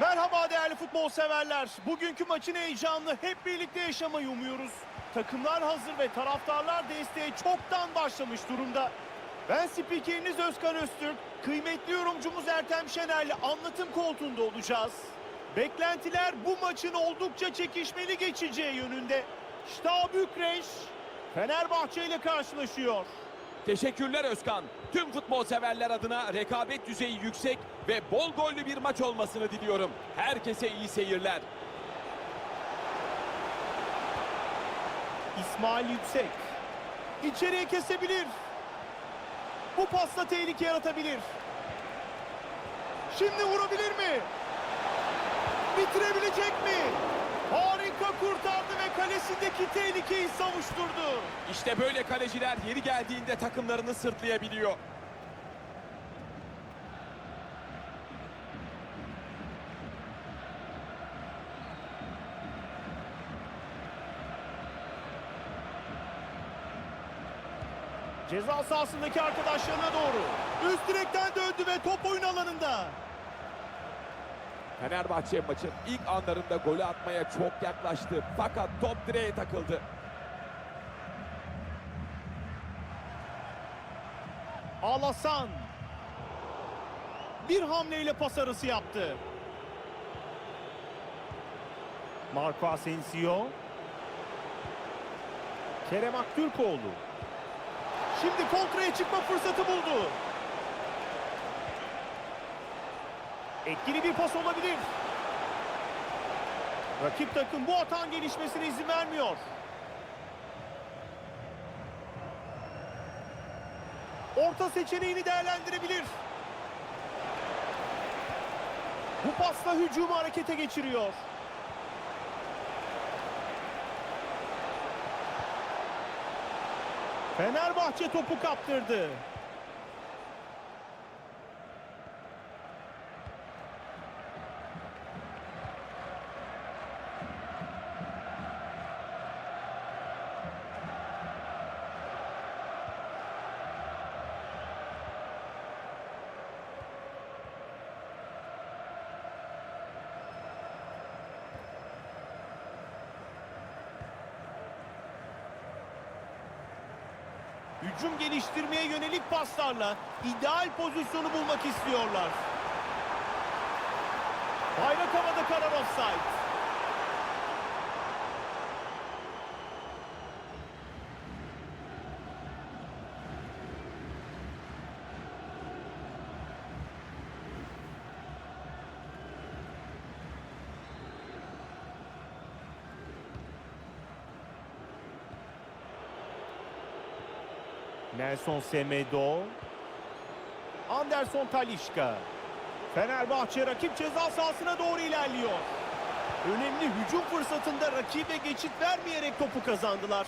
Merhaba değerli futbol severler. Bugünkü maçın heyecanını hep birlikte yaşamayı umuyoruz. Takımlar hazır ve taraftarlar desteğe çoktan başlamış durumda. Ben spikeriniz Özkan Öztürk, kıymetli yorumcumuz Ertem Şener'le anlatım koltuğunda olacağız. Beklentiler bu maçın oldukça çekişmeli geçeceği yönünde. Şta Bükreş, Fenerbahçe ile karşılaşıyor. Teşekkürler Özkan. Tüm futbol severler adına rekabet düzeyi yüksek ve bol gollü bir maç olmasını diliyorum. Herkese iyi seyirler. İsmail Yüksek. İçeriye kesebilir. Bu pasla tehlike yaratabilir. Şimdi vurabilir mi? Bitirebilecek mi? Harika kurtardı ve kalesindeki tehlikeyi savuşturdu. İşte böyle kaleciler yeri geldiğinde takımlarını sırtlayabiliyor. Ceza sahasındaki arkadaşlarına doğru. Üst direkten döndü ve top oyun alanında. Fenerbahçe maçın ilk anlarında golü atmaya çok yaklaştı. Fakat top direğe takıldı. Alasan. Bir hamleyle pas arası yaptı. Marco Asensio. Kerem Aktürkoğlu. Şimdi kontraya çıkma fırsatı buldu. Etkili bir pas olabilir. Rakip takım bu atan gelişmesine izin vermiyor. Orta seçeneğini değerlendirebilir. Bu pasla hücumu harekete geçiriyor. Fenerbahçe topu kaptırdı. Hücum geliştirmeye yönelik paslarla ideal pozisyonu bulmak istiyorlar. Bayrak havada karar offside. Nelson Semedo. Anderson Talişka. Fenerbahçe rakip ceza sahasına doğru ilerliyor. Önemli hücum fırsatında rakibe geçit vermeyerek topu kazandılar.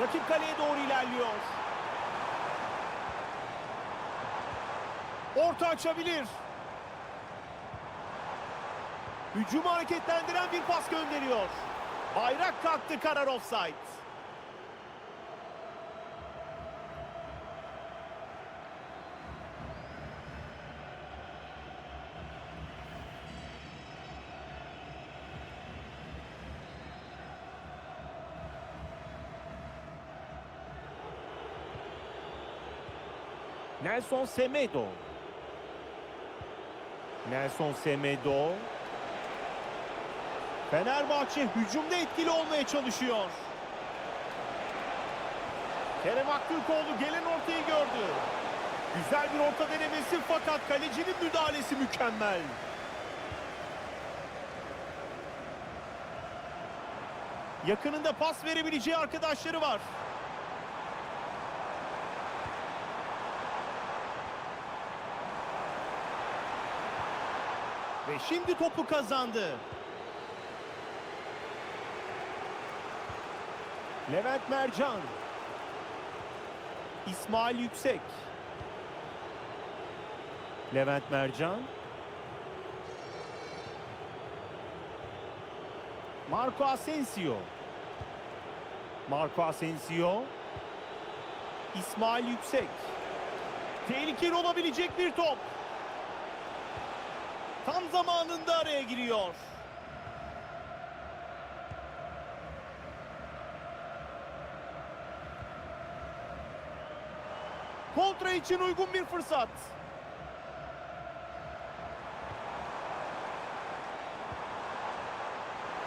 Rakip kaleye doğru ilerliyor. Orta açabilir. Hücumu hareketlendiren bir pas gönderiyor. Bayrak kalktı karar offside. Nelson Semedo. Nelson Semedo. Fenerbahçe hücumda etkili olmaya çalışıyor. Kerem Aktürkoğlu gelen ortayı gördü. Güzel bir orta denemesi fakat kalecinin müdahalesi mükemmel. Yakınında pas verebileceği arkadaşları var. Ve şimdi topu kazandı. Levent Mercan. İsmail Yüksek. Levent Mercan. Marco Asensio. Marco Asensio. İsmail Yüksek. Tehlikeli olabilecek bir top. Tam zamanında araya giriyor. Kontra için uygun bir fırsat.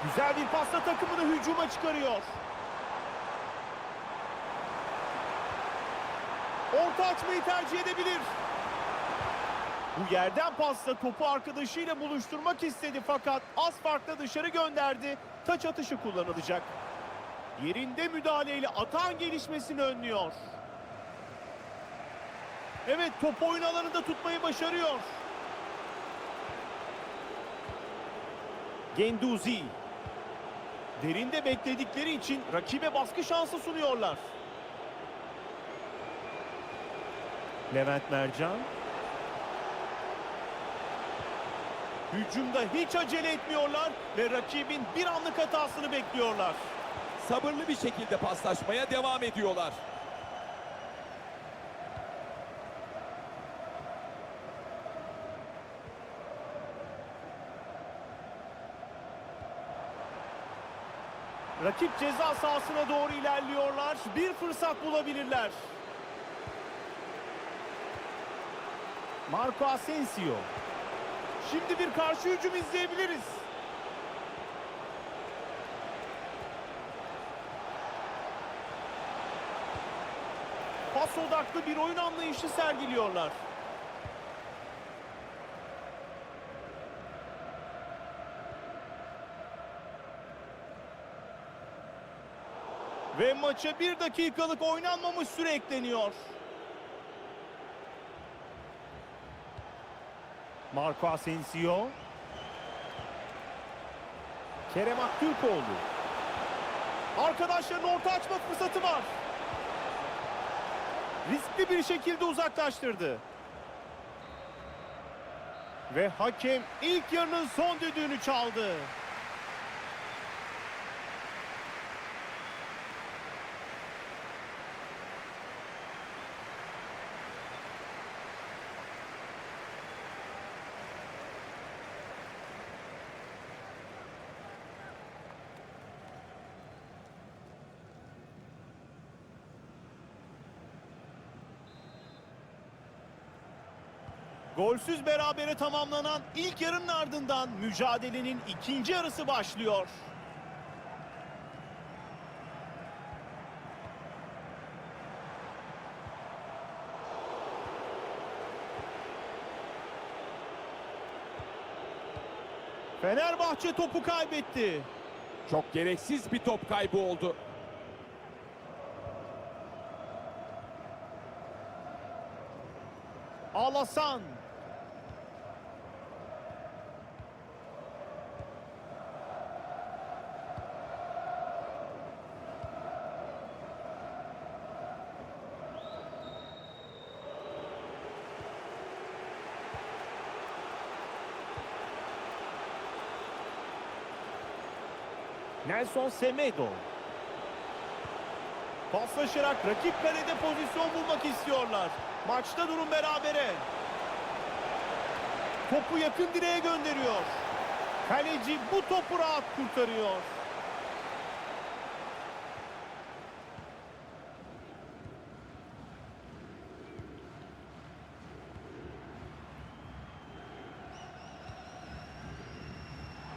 Güzel bir pasla takımını hücuma çıkarıyor. Orta açmayı tercih edebilir. Bu yerden pasla topu arkadaşıyla buluşturmak istedi fakat az farkla dışarı gönderdi. Taç atışı kullanılacak. Yerinde müdahaleyle atağın gelişmesini önlüyor. Evet top oyun alanında tutmayı başarıyor. Genduzi. Derinde bekledikleri için rakibe baskı şansı sunuyorlar. Levent Mercan. Hücumda hiç acele etmiyorlar ve rakibin bir anlık hatasını bekliyorlar. Sabırlı bir şekilde paslaşmaya devam ediyorlar. Rakip ceza sahasına doğru ilerliyorlar. Bir fırsat bulabilirler. Marco Asensio. Şimdi bir karşı hücum izleyebiliriz. Pas odaklı bir oyun anlayışı sergiliyorlar. Ve maça bir dakikalık oynanmamış süre ekleniyor. Marco Asensio. Kerem Aktürkoğlu. Arkadaşların orta açma fırsatı var. Riskli bir şekilde uzaklaştırdı. Ve hakem ilk yarının son düdüğünü çaldı. Golsüz berabere tamamlanan ilk yarının ardından mücadelenin ikinci yarısı başlıyor. Fenerbahçe topu kaybetti. Çok gereksiz bir top kaybı oldu. Alasan. Nelson Semedo. Paslaşarak rakip kalede pozisyon bulmak istiyorlar. Maçta durum berabere. Topu yakın direğe gönderiyor. Kaleci bu topu rahat kurtarıyor.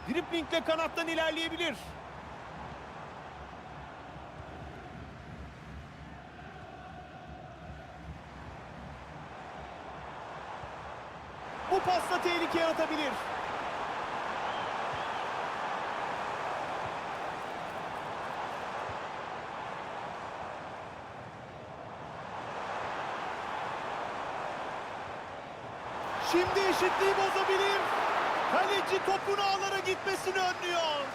Driplingle kanattan ilerleyebilir. Bu pasta tehlike yaratabilir. Şimdi eşitliği bozabilir. Kaleci topun ağlara gitmesini önlüyor.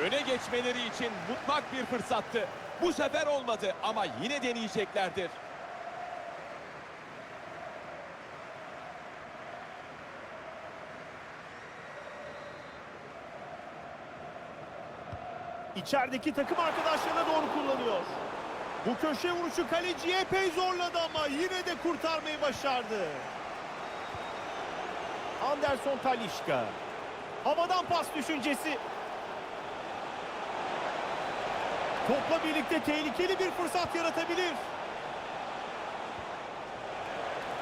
Öne geçmeleri için mutlak bir fırsattı. Bu sefer olmadı ama yine deneyeceklerdir. İçerideki takım arkadaşlarına doğru kullanıyor. Bu köşe vuruşu kaleciyi epey zorladı ama yine de kurtarmayı başardı. Anderson Talişka. Havadan pas düşüncesi. Topla birlikte tehlikeli bir fırsat yaratabilir.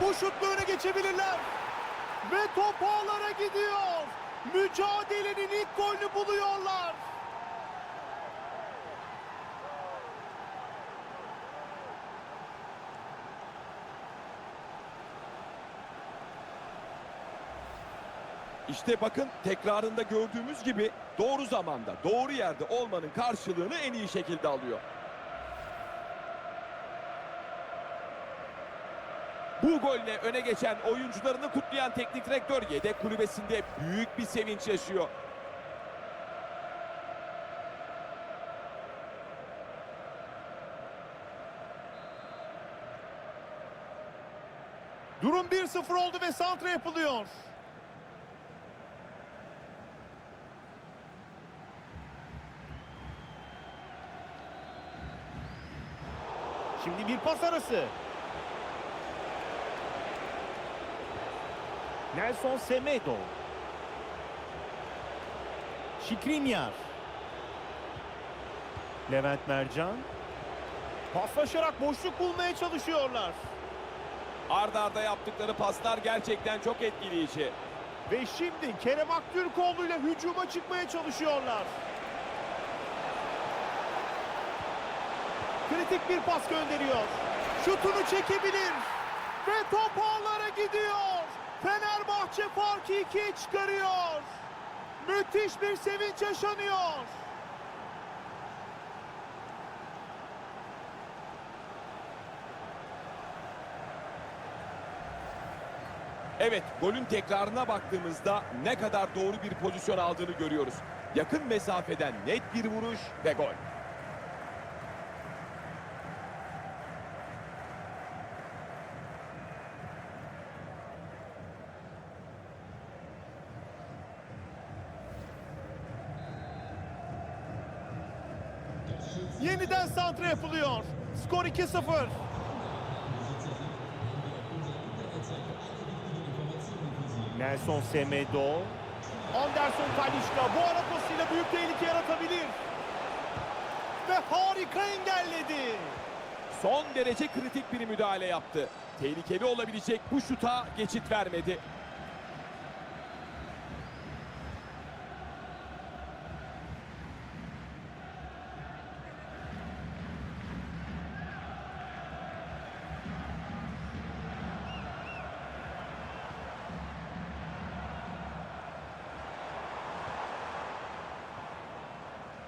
Bu şutla öne geçebilirler. Ve top ağlara gidiyor. Mücadelenin ilk golünü buluyorlar. İşte bakın tekrarında gördüğümüz gibi doğru zamanda, doğru yerde olmanın karşılığını en iyi şekilde alıyor. Bu golle öne geçen oyuncularını kutlayan teknik direktör yedek kulübesinde büyük bir sevinç yaşıyor. Durum 1-0 oldu ve santra yapılıyor. Şimdi bir pas arası. Nelson Semedo. Şikrinyar. Levent Mercan. Paslaşarak boşluk bulmaya çalışıyorlar. Arda arda yaptıkları paslar gerçekten çok etkileyici. Ve şimdi Kerem Aktürkoğlu ile hücuma çıkmaya çalışıyorlar. Kritik bir pas gönderiyor. Şutunu çekebilir. Ve top ağlara gidiyor. Fenerbahçe farkı ikiye çıkarıyor. Müthiş bir sevinç yaşanıyor. Evet, golün tekrarına baktığımızda ne kadar doğru bir pozisyon aldığını görüyoruz. Yakın mesafeden net bir vuruş ve gol. Santra yapılıyor. Skor 2-0. Nelson Semedo. Anderson Talişka bu ara pasıyla büyük tehlike yaratabilir. Ve harika engelledi. Son derece kritik bir müdahale yaptı. Tehlikeli olabilecek bu şuta geçit vermedi.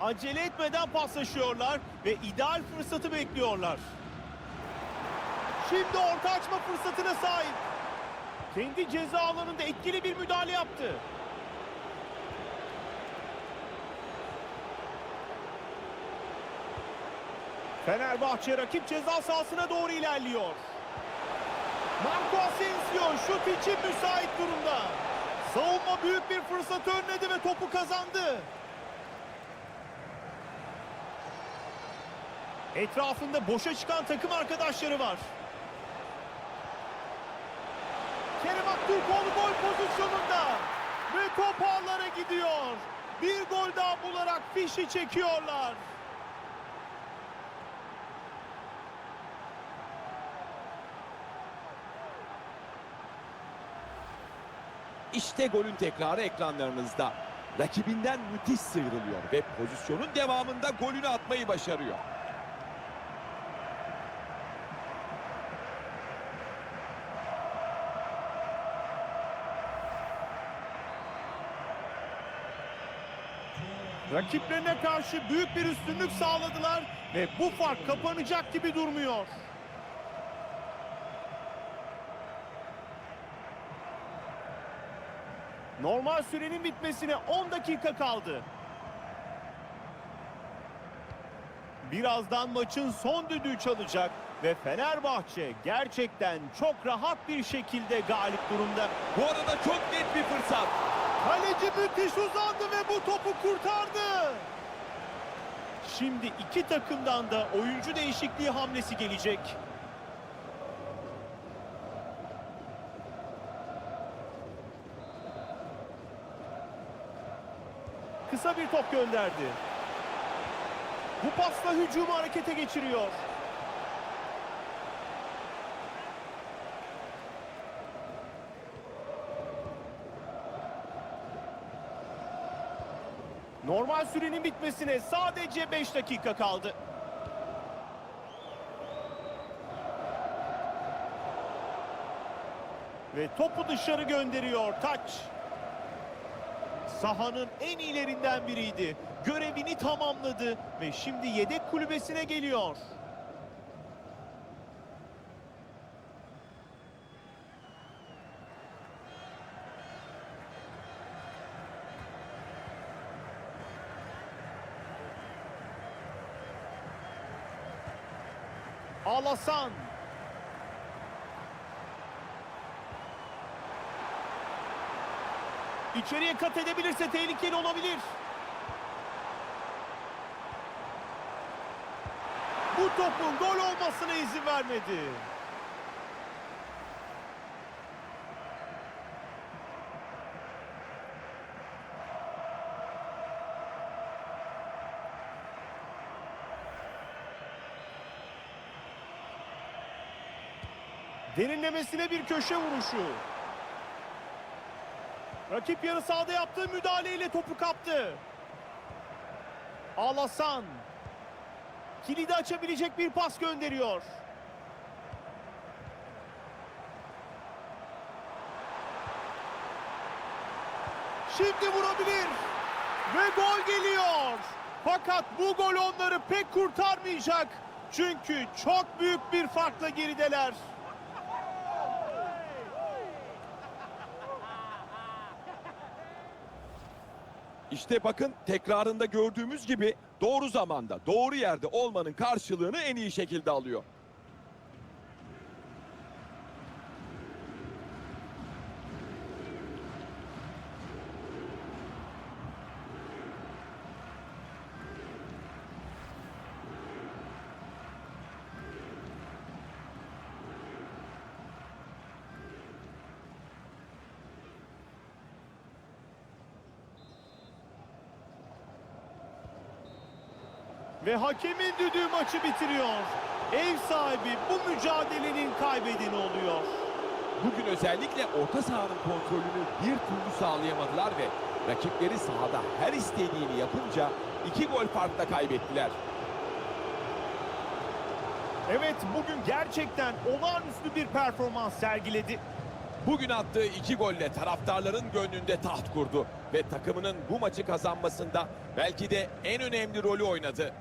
Acele etmeden paslaşıyorlar ve ideal fırsatı bekliyorlar. Şimdi orta açma fırsatına sahip. Kendi ceza alanında etkili bir müdahale yaptı. Fenerbahçe rakip ceza sahasına doğru ilerliyor. Marco Asensio şut için müsait durumda. Savunma büyük bir fırsat önledi ve topu kazandı. Etrafında boşa çıkan takım arkadaşları var. Kerem Aktürkoğlu gol pozisyonunda. Ve top gidiyor. Bir gol daha bularak fişi çekiyorlar. İşte golün tekrarı ekranlarınızda. Rakibinden müthiş sıyrılıyor ve pozisyonun devamında golünü atmayı başarıyor. Rakiplerine karşı büyük bir üstünlük sağladılar ve bu fark kapanacak gibi durmuyor. Normal sürenin bitmesine 10 dakika kaldı. Birazdan maçın son düdüğü çalacak ve Fenerbahçe gerçekten çok rahat bir şekilde galip durumda. Bu arada çok net bir fırsat. Kaleci müthiş uzandı ve bu topu kurtardı. Şimdi iki takımdan da oyuncu değişikliği hamlesi gelecek. Kısa bir top gönderdi. Bu pasla hücumu harekete geçiriyor. Normal sürenin bitmesine sadece 5 dakika kaldı. Ve topu dışarı gönderiyor taç. Sahanın en iyilerinden biriydi. Görevini tamamladı ve şimdi yedek kulübesine geliyor. Alasan. İçeriye kat edebilirse tehlikeli olabilir. Bu topun gol olmasına izin vermedi. Derinlemesine bir köşe vuruşu. Rakip yarı sahada yaptığı müdahaleyle topu kaptı. Alasan. Kilidi açabilecek bir pas gönderiyor. Şimdi vurabilir. Ve gol geliyor. Fakat bu gol onları pek kurtarmayacak. Çünkü çok büyük bir farkla gerideler. İşte bakın tekrarında gördüğümüz gibi doğru zamanda, doğru yerde olmanın karşılığını en iyi şekilde alıyor. Ve hakemin düdüğü maçı bitiriyor. Ev sahibi bu mücadelenin kaybedeni oluyor. Bugün özellikle orta sahanın kontrolünü bir türlü sağlayamadılar ve rakipleri sahada her istediğini yapınca iki gol farkla kaybettiler. Evet bugün gerçekten olağanüstü bir performans sergiledi. Bugün attığı iki golle taraftarların gönlünde taht kurdu ve takımının bu maçı kazanmasında belki de en önemli rolü oynadı.